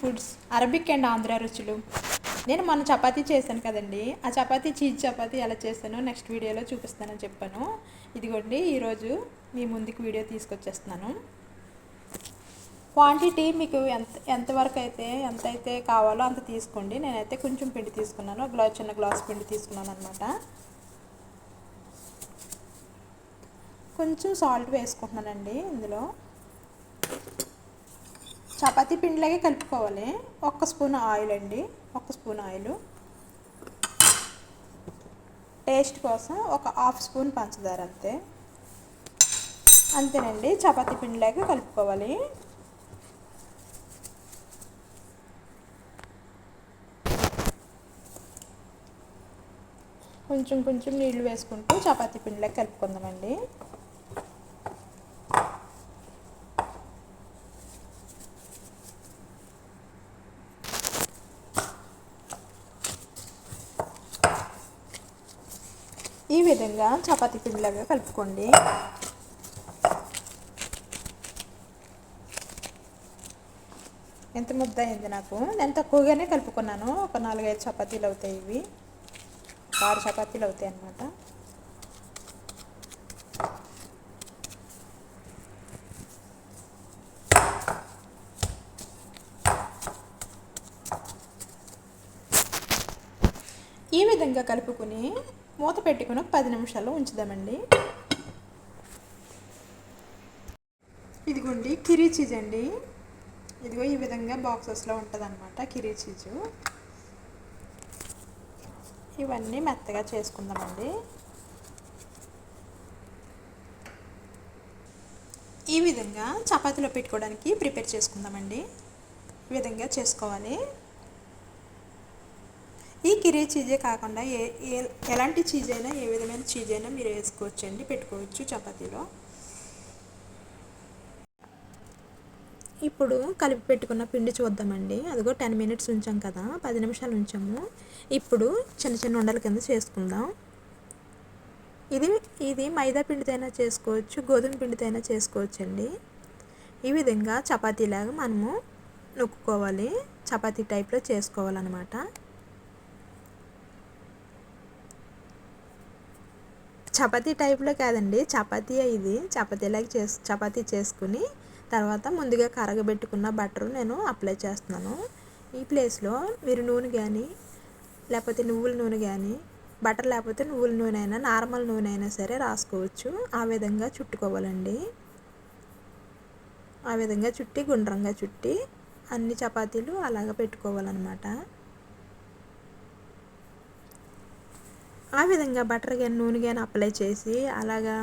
Foods Arabic and Andhra రుచులు. నేను మొన్న చపాతీ చేశాను కదండి. ఆ చపాతీ చీజ్ చపాతీ ఎలా చేస్తానో నెక్స్ట్ వీడియోలో చూపిస్తానని చెప్పాను. ఇదిగోండి ఈరోజు మీ ముందుకు వీడియో తీసుకొచ్చేస్తున్నాను. క్వాంటిటీ మీకు ఎంత ఎంతవరకు అయితే ఎంత అయితే కావాలో అంత తీసుకోండి. నేనైతే కొంచెం పిండి తీసుకున్నాను. ఒక గ్లాస్ చిన్న గ్లాస్ పిండి తీసుకున్నాను అనమాట కొంచెం సాల్ట్ వేసుకుంటున్నానండి ఇందులో. చపాతీ పిండిలాగే కలుపుకోవాలి. ఒక్క స్పూన్ ఆయిల్ అండి. ఒక్క స్పూన్ ఆయిల్. టేస్ట్ కోసం ఒక హాఫ్ స్పూన్ పంచదార అంతే. అంతేనండి. చపాతీ పిండిలాగా కలుపుకోవాలి. కొంచెం కొంచెం నీళ్ళు వేసుకుంటూ చపాతీ పిండిలాగా కలుపుకుందామండి. ఈ విధంగా చపాతీ పిండిలాగా కలుపుకోండి. ఎంత ముద్ద అయింది నాకు? నేను తక్కువగానే కలుపుకున్నాను. ఒక నాలుగైదు చపాతీలు అవుతాయి ఇవి. ఆరు చపాతీలు అవుతాయి అన్నమాట. ఈ విధంగా కలుపుకొని మూత పెట్టుకుని ఒక పది నిమిషాలు ఉంచుదామండి. ఇదిగోండి కిరీ చీజ్ అండి. ఇదిగో ఈ విధంగా బాక్సెస్లో ఉంటుంది అనమాట కిరీ చీజు. ఇవన్నీ మెత్తగా చేసుకుందామండి. ఈ విధంగా చపాతీలో పెట్టుకోవడానికి ప్రిపేర్ చేసుకుందామండి. ఈ విధంగా చేసుకోవాలి. ఈ కిరీ చీజే కాకుండా ఏ ఏ ఎలాంటి చీజ్ అయినా ఏ విధమైన చీజ్ అయినా మీరు వేసుకోవచ్చు అండి పెట్టుకోవచ్చు చపాతీలో. ఇప్పుడు కలిపి పెట్టుకున్న పిండి చూద్దామండి. అదిగో టెన్ మినిట్స్ ఉంచాం కదా పది నిమిషాలు ఉంచాము. ఇప్పుడు చిన్న చిన్న ఉండల కింద చేసుకుందాం. ఇది ఇది మైదా పిండితోనైనా చేసుకోవచ్చు గోధుమ పిండితోనైనా చేసుకోవచ్చు అండి ఈ విధంగా చపాతీలాగా మనము నొక్కుకోవాలి. చపాతీ టైప్లో చేసుకోవాలన్నమాట. చపాతీ టైప్లో కాదండి. చపాతీ ఇది. చపాతీలాగా చేసు చపాతీ చేసుకుని తర్వాత ముందుగా కరగబెట్టుకున్న బటర్ నేను అప్లై చేస్తున్నాను. ఈ ప్లేస్లో మీరు నూనె కానీ లేకపోతే నువ్వుల నూనె కానీ బటర్ లేకపోతే నువ్వుల నూనె అయినా నార్మల్ నూనె అయినా సరే రాసుకోవచ్చు. ఆ విధంగా చుట్టుకోవాలండి. ఆ విధంగా చుట్టి గుండ్రంగా చుట్టి అన్ని చపాతీలు అలాగ పెట్టుకోవాలన్నమాట. ఆ విధంగా బటర్ కానీ నూనె కానీ అప్లై చేసి అలాగా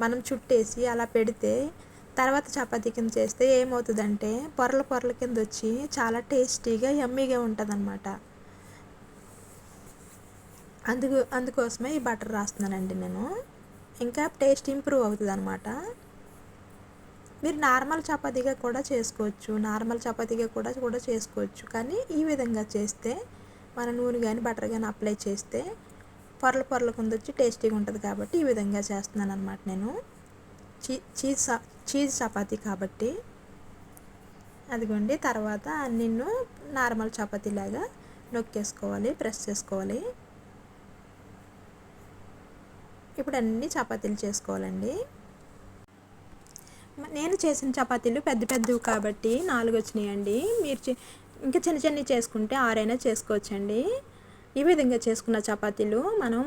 మనం చుట్టేసి అలా పెడితే తర్వాత చపాతీ కింద చేస్తే ఏమవుతుందంటే పొరల పొరల కింద వచ్చి చాలా టేస్టీగా యమ్మీగా ఉంటుంది అనమాట అందుకు అందుకోసమే ఈ బటర్ రాస్తున్నానండి నేను. ఇంకా టేస్ట్ ఇంప్రూవ్ అవుతుంది అనమాట మీరు నార్మల్ చపాతీగా కూడా చేసుకోవచ్చు నార్మల్ చపాతీగా కూడా కూడా చేసుకోవచ్చు. కానీ ఈ విధంగా చేస్తే మన నూనె కానీ బటర్ కానీ అప్లై చేస్తే పొరలు పొరల కింద వచ్చి టేస్టీగా ఉంటుంది కాబట్టి ఈ విధంగా చేస్తున్నాను అనమాట నేను. చీ చీజ్ చీజ్ చపాతీ కాబట్టి. అదిగోండి తర్వాత నిన్ను నార్మల్ చపాతీలాగా నొక్కేసుకోవాలి ప్రెస్ చేసుకోవాలి. ఇప్పుడు అన్ని చపాతీలు చేసుకోవాలండి. నేను చేసిన చపాతీలు పెద్ద పెద్దవి కాబట్టి నాలుగు వచ్చినాయండి మీరు ఇంకా చిన్న చిన్నవి చేసుకుంటే ఆరైనా చేసుకోవచ్చండి. ఈ విధంగా చేసుకున్న చపాతీలు మనం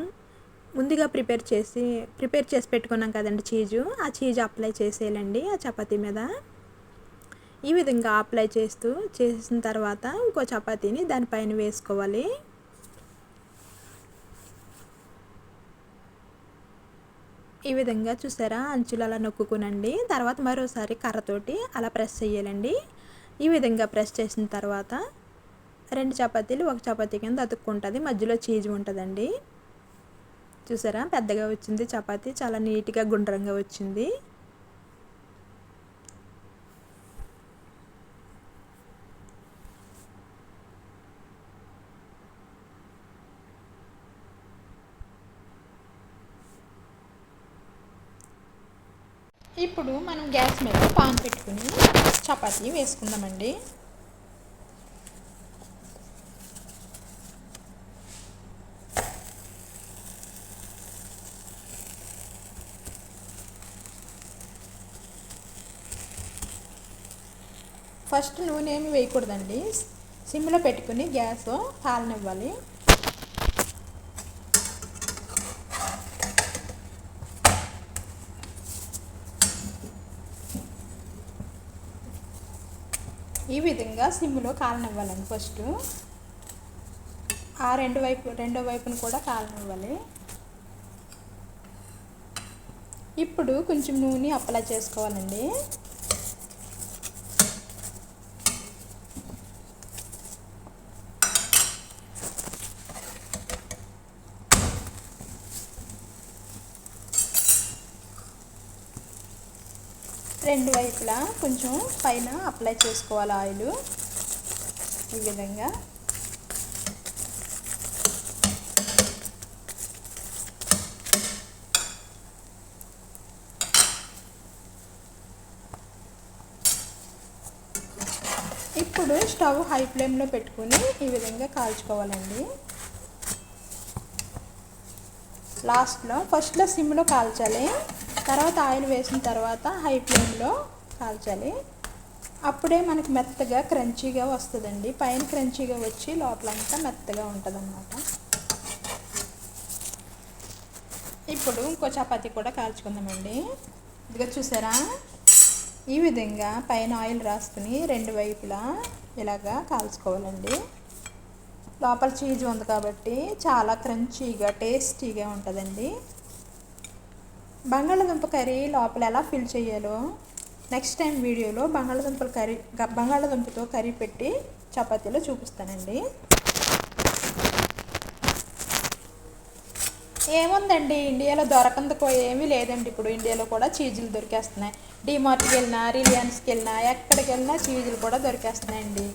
ముందుగా ప్రిపేర్ చేసి ప్రిపేర్ చేసి పెట్టుకున్నాం కదండి చీజు. ఆ చీజ్ అప్లై చేసేయాలండి ఆ చపాతీ మీద. ఈ విధంగా అప్లై చేస్తూ చేసిన తర్వాత ఇంకో చపాతీని దానిపైన వేసుకోవాలి. ఈ విధంగా చూసారా? అంచులు అలా నొక్కుకునండి. తర్వాత మరోసారి కర్రతోటి అలా ప్రెస్ చేయాలండి. ఈ విధంగా ప్రెస్ చేసిన తర్వాత రెండు చపాతీలు ఒక చపాతీ కింద అతుక్కుంటుంది. మధ్యలో చీజ్ ఉంటుందండి. చూసారా? పెద్దగా వచ్చింది చపాతీ. చాలా నీట్గా గుండ్రంగా వచ్చింది. ఇప్పుడు మనం గ్యాస్ మీద పాన్ పెట్టుకుని చపాతీ వేసుకుందామండి. ఫస్ట్ నూనె ఏమి వేయకూడదండి. సిమ్లో పెట్టుకుని గ్యాస్ కాలనివ్వాలి ఈ విధంగా సిమ్లో కాలనివ్వాలండి ఫస్ట్. ఆ రెండు వైపు రెండో వైపును కూడా కాలనివ్వాలి ఇప్పుడు కొంచెం నూనె అప్లై చేసుకోవాలండి. రెండు వైపులా కొంచెం పైన అప్లై చేసుకోవాలి ఆయిల్. ఈ విధంగా. ఇప్పుడు స్టవ్ హై ఫ్లేమ్లో పెట్టుకుని ఈ విధంగా కాల్చుకోవాలండి. లాస్ట్లో ఫస్ట్లో సిమ్లో కాల్చాలి. తర్వాత ఆయిల్ వేసిన తర్వాత హై ఫ్లేమ్లో కాల్చాలి. అప్పుడే మనకి మెత్తగా క్రంచీగా వస్తుందండి. పైన క్రంచీగా వచ్చి లోపలంతా మెత్తగా ఉంటుంది అన్నమాట ఇప్పుడు ఇంకో చపాతీ కూడా కాల్చుకుందామండి. ఇదిగో చూసారా? ఈ విధంగా పైన ఆయిల్ రాసుకుని రెండు వైపులా ఇలాగా కాల్చుకోవాలండి. లోపల చీజ్ ఉంది కాబట్టి చాలా క్రంచీగా టేస్టీగా ఉంటుందండి. బంగాళదుంప కర్రీ లోపల ఎలా ఫిల్ చేయాలో నెక్స్ట్ టైం వీడియోలో బంగాళదుంపల కర్రీ బంగాళదుంపతో కర్రీ పెట్టి చపాతీలో చూపిస్తానండి. ఏముందండి? ఇండియాలో దొరకందుకో ఏమీ లేదండి. ఇప్పుడు ఇండియాలో కూడా చీజులు దొరికేస్తున్నాయి. డిమార్ట్కి వెళ్ళినా రిలయన్స్కి వెళ్ళినా ఎక్కడికి వెళ్ళినా చీజులు కూడా దొరికేస్తున్నాయండి.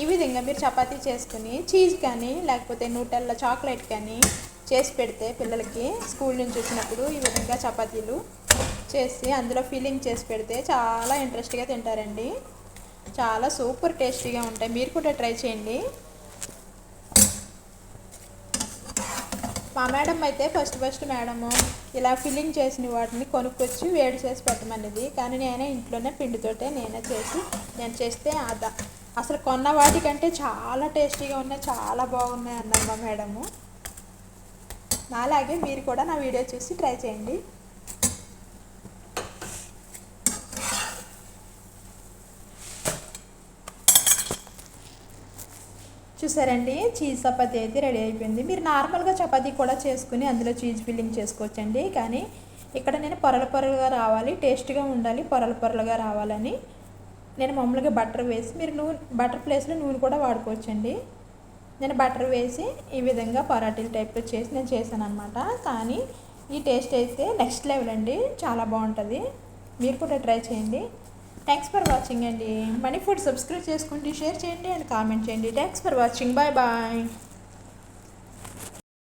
ఈ విధంగా మీరు చపాతీ చేసుకుని చీజ్ కానీ లేకపోతే నూటెల్ల చాక్లెట్ కానీ చేసి పెడితే పిల్లలకి స్కూల్ నుంచి వచ్చినప్పుడు ఈ విధంగా చపాతీలు చేసి అందులో ఫిల్లింగ్ చేసి పెడితే చాలా ఇంట్రెస్ట్గా తింటారండి. చాలా సూపర్ టేస్టీగా ఉంటాయి. మీరు కూడా ట్రై చేయండి. మా మేడం అయితే ఫస్ట్ ఫస్ట్ మేడము ఇలా ఫిల్లింగ్ చేసిన వాటిని కొనుక్కొచ్చి వేడి చేసి పెట్టమనేది. కానీ నేనే ఇంట్లోనే పిండితోటే నేనే చేసి నేను చేస్తే అదా అసలు కొన్న వాటికంటే చాలా టేస్టీగా ఉన్నాయి చాలా బాగున్నాయి అన్నారు మా మేడము. నాలాగే మీరు కూడా నా వీడియో చూసి ట్రై చేయండి. చూసారండి? చీజ్ చపాతీ అయితే రెడీ అయిపోయింది. మీరు నార్మల్గా చపాతీ కూడా చేసుకుని అందులో చీజ్ ఫిల్లింగ్ చేసుకోవచ్చండి. కానీ ఇక్కడ నేను పొరల పొరలుగా రావాలి. టేస్ట్గా ఉండాలి. పొరల పొరలుగా రావాలని. నేను మామూలుగా బటర్ వేసి మీరు నూనె బటర్ ప్లేస్లో నూనె కూడా వాడుకోవచ్చండి. నేను బటర్ వేసి ఈ విధంగా పరాటీల టైప్లో చేసి నేను చేశాను అనమాట కానీ ఈ టేస్ట్ అయితే నెక్స్ట్ లెవెల్ అండి. చాలా బాగుంటుంది. మీరు కూడా ట్రై చేయండి. థ్యాంక్స్ ఫర్ వాచింగ్ అండి. మనీ ఫుడ్ సబ్స్క్రైబ్ చేసుకోండి షేర్ చేయండి అండ్ కామెంట్ చేయండి. Thanks for watching bye bye